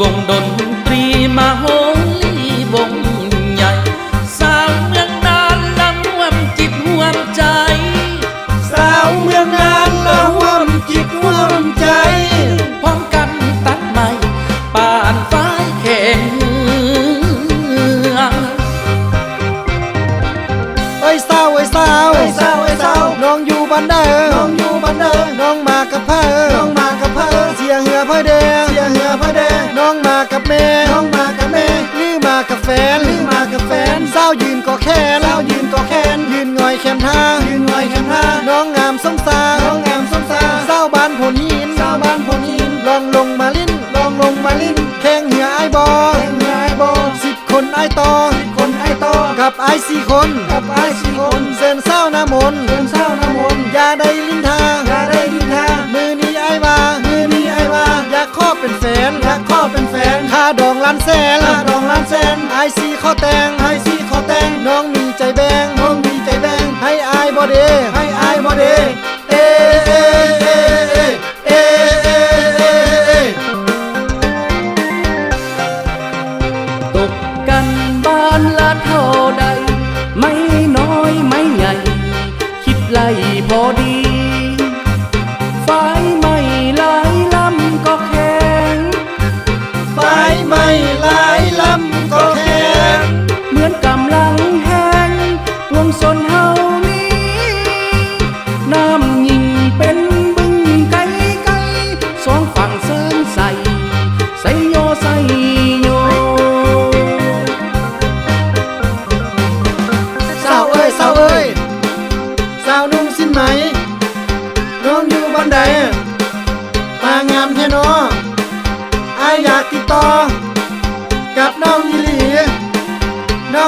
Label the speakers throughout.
Speaker 1: วงดนตรีมาโฮลีวงใหญ่ สาวเมืองนานละห่วมจิตห่วมใจ
Speaker 2: สาวเมืองนานละห่วมจิตห่วมใจ
Speaker 1: พร้อมกันตัดไม้ป่านฟ้ายแข่งเมือง
Speaker 2: เอ้ยสาวเอ้ยสาว
Speaker 3: เอ้ยสาวเอ้ยสาว
Speaker 2: น้องอยู่บ้านเด้อ
Speaker 3: น้องอยู่บ้านเด้อ
Speaker 2: แคมทาง
Speaker 3: ยืนงอยแคมท่า
Speaker 2: น้องงามสมสาร
Speaker 3: น้องงามสมสาร
Speaker 2: สาบ้านผลหินเสา
Speaker 3: บ้านพงหิน
Speaker 2: ลองลงมาลิ้น
Speaker 3: ลองลงมาลิ้น
Speaker 2: แข่งเหือไอ้บอ
Speaker 3: แข่งเรือไอ้โบ
Speaker 2: สิบคนไอ้ต่อ
Speaker 3: คนไอ้โต
Speaker 2: กับไอ้สี่คน
Speaker 3: กับไอ้สี่คน
Speaker 2: เส้นเศร้าน้ำมน
Speaker 3: เดินเศร้าน้ำมน
Speaker 2: อย่าได้ลิ้นทา
Speaker 3: อย่าได้ดินทา
Speaker 2: มือนี้ไอ้วา
Speaker 3: มือนี้ไอ้วา
Speaker 2: อยากขอเป็นแฟน
Speaker 3: อยากข้อเป็นแฟน
Speaker 2: ค่าดองล้านแสน
Speaker 3: ค่าดองล้านแสน
Speaker 2: ไอ้สี่ข้อแตง
Speaker 3: ไอ้สี่ขอแต่ง
Speaker 2: น้องมีใจแบง
Speaker 3: น้องมีใจแบง
Speaker 1: રે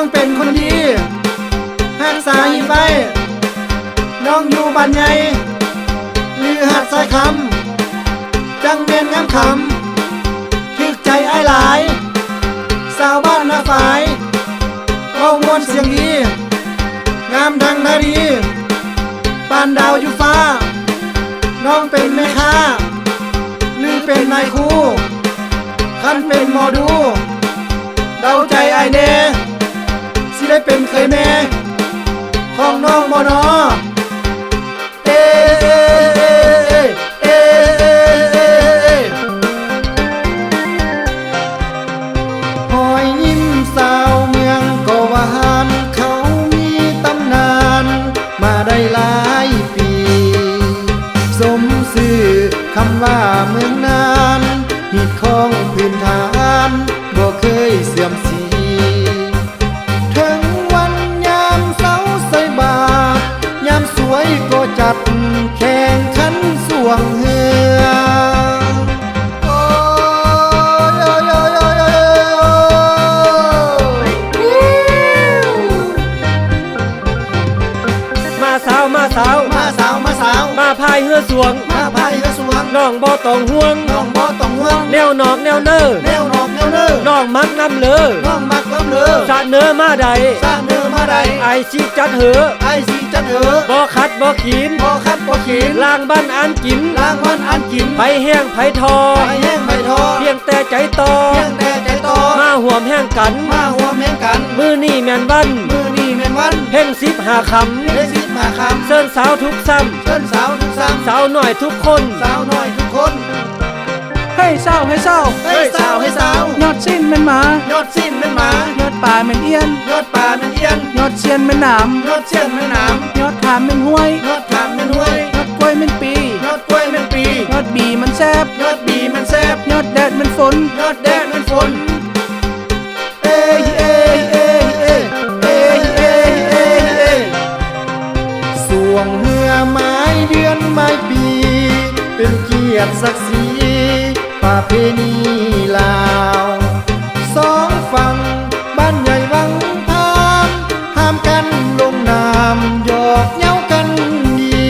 Speaker 1: น้องเป็น
Speaker 2: คนดีหักสายไป น้องอยู่บ้านใหญ่หรือหัดสายคำ จังเมียนงามคำถึกใจไอ้หลาย สาวบ้านนาฝายเว้ามวนเสียงดี งามดังนารีปานดาวอยู่ฟ้า น้องเป็นแม่ค้า หรือเป็นนายครูคันเป็นหมอดู เดาใจไอายแน่ ได้เป็นเคยแม่ของน้องบอนอเอเอเอเอหอยยิ้มสาวเมืองก็หาน เขามีตำนาน มาได้ลา เฮื
Speaker 3: อสวง
Speaker 2: มาพายกระสวง
Speaker 3: น้องบ่ต้องห่วง
Speaker 2: น้องบ่ต้องห่วง
Speaker 3: แนวนอกแนวเนอ
Speaker 2: แนวนอกแนวเนอ
Speaker 3: น้องมักน้ำเลอ
Speaker 2: น้องมักลำเลอ
Speaker 3: สะเนื้อมาใด
Speaker 2: สร้างเนื้อมาใด
Speaker 3: ไอชีจัดเหอ
Speaker 2: ไอสีจัดเหอ
Speaker 3: บ่คัดบ่ขีน
Speaker 2: บ่คัดบ่ขีน
Speaker 3: ล่างบ้านอันกิน
Speaker 2: ล้างมันอันกิน
Speaker 3: ไปแห้งไผทอ
Speaker 2: ไปแห้งไปทอ
Speaker 3: เพียงแต่ใจต่อ
Speaker 2: เพียงแต่ใจต่อ
Speaker 3: มาห่วมแห้งกัน
Speaker 2: มาหัวแม่งกัน
Speaker 3: มือนี่แม่นวัน
Speaker 2: มือนี่แม่ นวัน
Speaker 3: เพ่งสิบหาค
Speaker 2: ได้สิมาคำ
Speaker 3: เซินสาวทุกซ้ำ
Speaker 2: เชิญสาวทุกซ้ำ
Speaker 3: สาวหน่อยทุกคนำ
Speaker 2: สาวน้อยทุกคน
Speaker 4: ให้เศร้าให้เศร้า
Speaker 2: ให้สาวให้สาวย
Speaker 4: อดสิ้นเป็นหมา
Speaker 2: ยอดสิ้นเป็นหมาย
Speaker 4: อดป่าเป็นเอี้ยน
Speaker 2: ยอดป่าเป็นเอียน
Speaker 4: ยอดเชียนเป็นหนาม
Speaker 2: ยอดเชียนเป็นหนาม
Speaker 4: ยอดขามเป็นห้วย
Speaker 2: ยอดขามเป็นห้วย
Speaker 4: ยอดกล้วยเป็นปี
Speaker 2: ยอดกล้วยเป็นปี
Speaker 4: ยอดบีมันแซบ
Speaker 2: ยอดบีมันแซบ
Speaker 4: ยอดแดดมันฝน
Speaker 2: ยอดแดดเป็นฝน ศักดิ์ศรีประเพณีลาวสองฝั่งบ้านใหญ่วังพามห้ามกันลงนามหยอกเย้ากันดี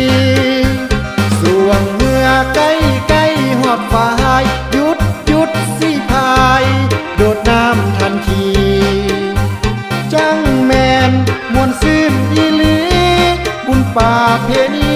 Speaker 2: สวงเมื่อใกล้ใกล้หอบฝ่ายหยุดหยุดสิพาย โดดน้ำทันที จังแมนมวนซื่นอีหลีบุญป่าเพณี